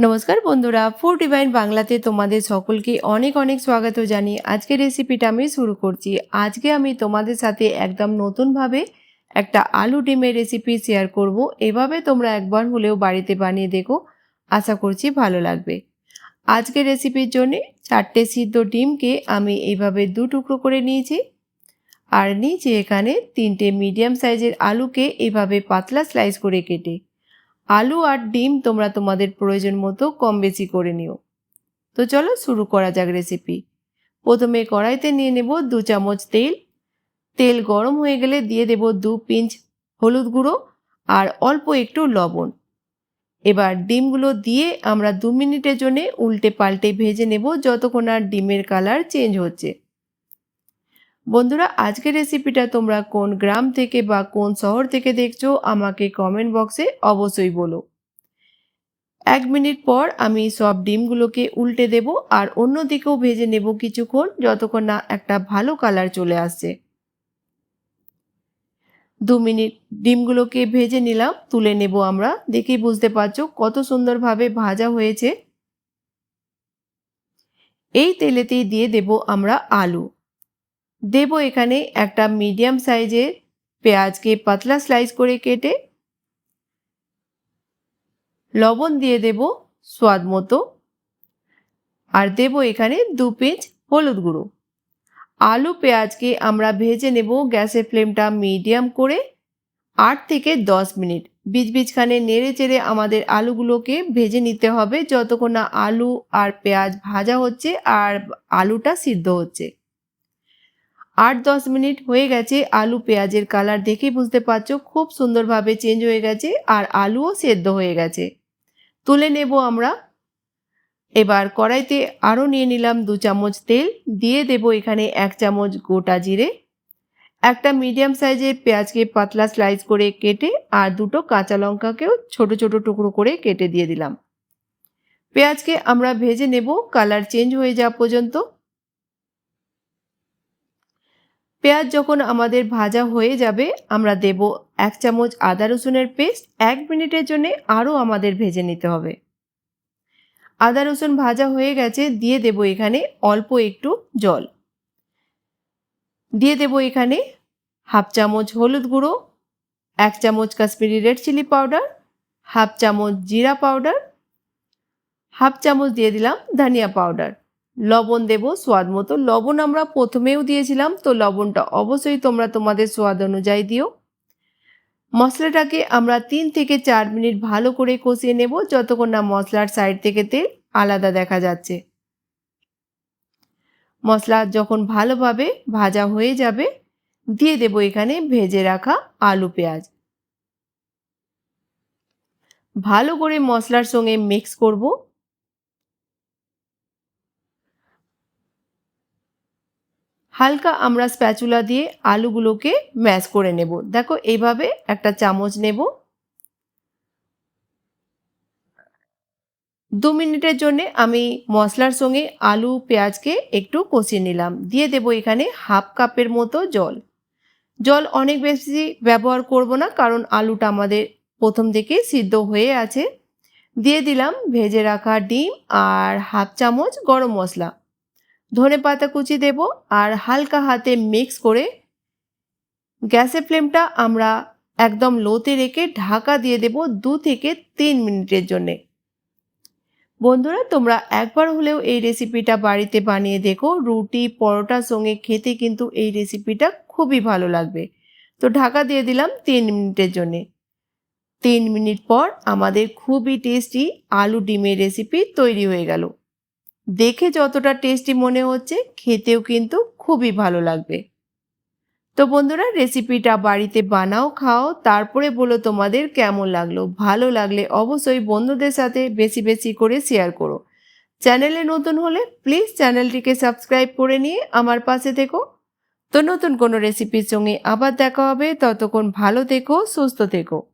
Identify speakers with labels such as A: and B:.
A: নমস্কার বন্ধুরা food divine বাংলাতে তোমাদের সকলকে অনেক অনেক স্বাগত জানি আজকের রেসিপিটা আমি শুরু করছি। আজকে আমি তোমাদের সাথে একদম নতুনভাবে একটা আলু ডিমের রেসিপি শেয়ার করব। এভাবে তোমরা একবার হলেও বাড়িতে বানিয়ে দেখো, আশা করছি ভালো লাগবে। আজকে রেসিপির জন্য চারটে সিদ্ধ ডিমকে আমি এইভাবে দু টুকরো করে নিয়েছি। আর নিচে এখানে তিনটে মিডিয়াম সাইজের আলুকে এভাবে পাতলা স্লাইস করে কেটে। আলু আর ডিম তোমরা তোমাদের প্রয়োজন মতো কম বেশি করে নিও। তো চলো শুরু করা যাক রেসিপি প্রথমে কড়াইতে নিয়ে নেব দু চামচ তেল। তেল গরম হয়ে গেলে দিয়ে দেব দু পিঞ্চ হলুদ গুঁড়ো আর অল্প একটু লবণ। এবার ডিমগুলো দিয়ে আমরা দু মিনিটের জন্য উল্টে পাল্টে ভেজে নেব যতক্ষণ আর ডিমের কালার চেঞ্জ হচ্ছে। বন্ধুরা, আজকের রেসিপিটা তোমরা কোন গ্রাম থেকে বা কোন শহর থেকে দেখছ, আমাকে কমেন্ট বক্সে অবশ্যই বলো। এক মিনিট পর আমি সব ডিমগুলোকে উল্টে দেব আর অন্য দিকেও ভেজে নেব কিছুক্ষণ, যতক্ষণ না একটা ভালো কালার চলে আসছে। দু মিনিট ডিমগুলোকে ভেজে নিলাম, তুলে নেব আমরা। দেখেই বুঝতে পারছ কত সুন্দরভাবে ভাজা হয়েছে। এই তেলেতেই দিয়ে দেব আমরা আলু। দেব এখানে একটা মিডিয়াম সাইজের পেঁয়াজকে পাতলা স্লাইস করে কেটে লবণ দিয়ে দেব স্বাদ মতো। আর দেব এখানে দু পিঞ্চ হলুদ গুঁড়ো। আলু পেঁয়াজকে আমরা ভেজে নেব গ্যাসের ফ্লেমটা মিডিয়াম করে আট থেকে দশ মিনিট। বীজ বীজখানে নেড়ে চেড়ে আমাদের আলুগুলোকে ভেজে নিতে হবে। যতক্ষণ না আলু আর পেঁয়াজ ভাজা হচ্ছে আর আলুটা সিদ্ধ হচ্ছে। আট দশ মিনিট হয়ে গেছে, আলু পেঁয়াজের কালার দেখেই বুঝতে পারছ, খুব সুন্দরভাবে চেঞ্জ হয়ে গেছে আর আলুও সেদ্ধ হয়ে গেছে। তুলে নেব আমরা। এবার কড়াইতে আরও নিয়ে নিলাম দু চামচ তেল, দিয়ে দেব এখানে এক চামচ গোটা জিরে, একটা মিডিয়াম সাইজের পেঁয়াজকে পাতলা স্লাইস করে কেটে আর দুটো কাঁচা লঙ্কাকেও ছোট ছোট টুকরো করে কেটে দিয়ে দিলাম। পেঁয়াজকে আমরা ভেজে নেব কালার চেঞ্জ হয়ে যাওয়া পর্যন্ত। পেঁয়াজ যখন আমাদের ভাজা হয়ে যাবে, আমরা দেব এক চামচ আদা রসুনের পেস্ট এক মিনিটের জন্য আরও আমাদের ভেজে নিতে হবে। আদা রসুন ভাজা হয়ে গেছে, দিয়ে দেব এখানে অল্প একটু জল। দিয়ে দেব এখানে হাফ চামচ হলুদ গুঁড়ো, এক চামচ Kashmiri red chilli powder, half চামচ জিরা পাউডার, হাফ চামচ দিয়ে দিলাম ধনিয়া পাউডার। লবণ দেব, স্বাদ মতো। লবণ আমরা প্রথমেও দিয়েছিলাম, তো লবণটা অবশ্যই তোমরা তোমাদের স্বাদ অনুযায়ী দিও। মশলাটাকে আমরা তিন থেকে চার মিনিট ভালো করে কষিয়ে নেব, যতক্ষণ না মশলার সাইড থেকে তেল আলাদা দেখা যাচ্ছে। মশলা যখন ভালোভাবে ভাজা হয়ে যাবে, দিয়ে দেব এখানে ভেজে রাখা আলু পেঁয়াজ। ভালো করে মশলার সঙ্গে মিক্স করব। হালকা আমরা স্প্যাচুলা দিয়ে আলুগুলোকে ম্যাশ করে নেব। দেখো, এইভাবে একটা চামচ নেব। দু মিনিটের জন্য আমি মশলার সঙ্গে আলু, পেঁয়াজকে একটু কষিয়ে নিলাম। দিয়ে দেব এখানে হাফ কাপের মতো জল। জল অনেক বেশি ব্যবহার করব না, কারণ আলুটা আমাদের প্রথম থেকে সিদ্ধ হয়ে আছে। দিয়ে দিলাম ভেজে রাখা ডিম আর হাফ চামচ গরম মশলা। ধনে পাতা কুচি দেব আর হালকা হাতে মিক্স করে গ্যাসের ফ্লেমটা আমরা একদম লোতে রেখে ঢাকা দিয়ে দেব দু থেকে তিন মিনিটের জন্যে। বন্ধুরা, তোমরা একবার হলেও এই রেসিপিটা বাড়িতে বানিয়ে দেখো। রুটি পরোটার সঙ্গে খেতে কিন্তু এই রেসিপিটা খুবই ভালো লাগবে। তো ঢাকা দিয়ে দিলাম তিন মিনিটের জন্যে। তিন মিনিট পর আমাদের খুবই টেস্টি আলু ডিমের রেসিপি তৈরি হয়ে গেল। দেখে যতটা টেস্টি মনে হচ্ছে, খেতেও কিন্তু খুবই ভালো লাগবে। তো বন্ধুরা রেসিপিটা বাড়িতে বানাও, খাও, তারপরে বলো তোমাদের কেমন লাগল। ভালো লাগলে অবশ্যই বন্ধুদের সাথে বেশি বেশি করে শেয়ার করো। চ্যানেলে নতুন হলে প্লিজ চ্যানেলটিকে সাবস্ক্রাইব করে নিয়ে আমার পাশে থেকো। তো নতুন কোনো রেসিপির সঙ্গে আবার দেখা হবে। ততক্ষণ ভালো থেকো, সুস্থ থেকো।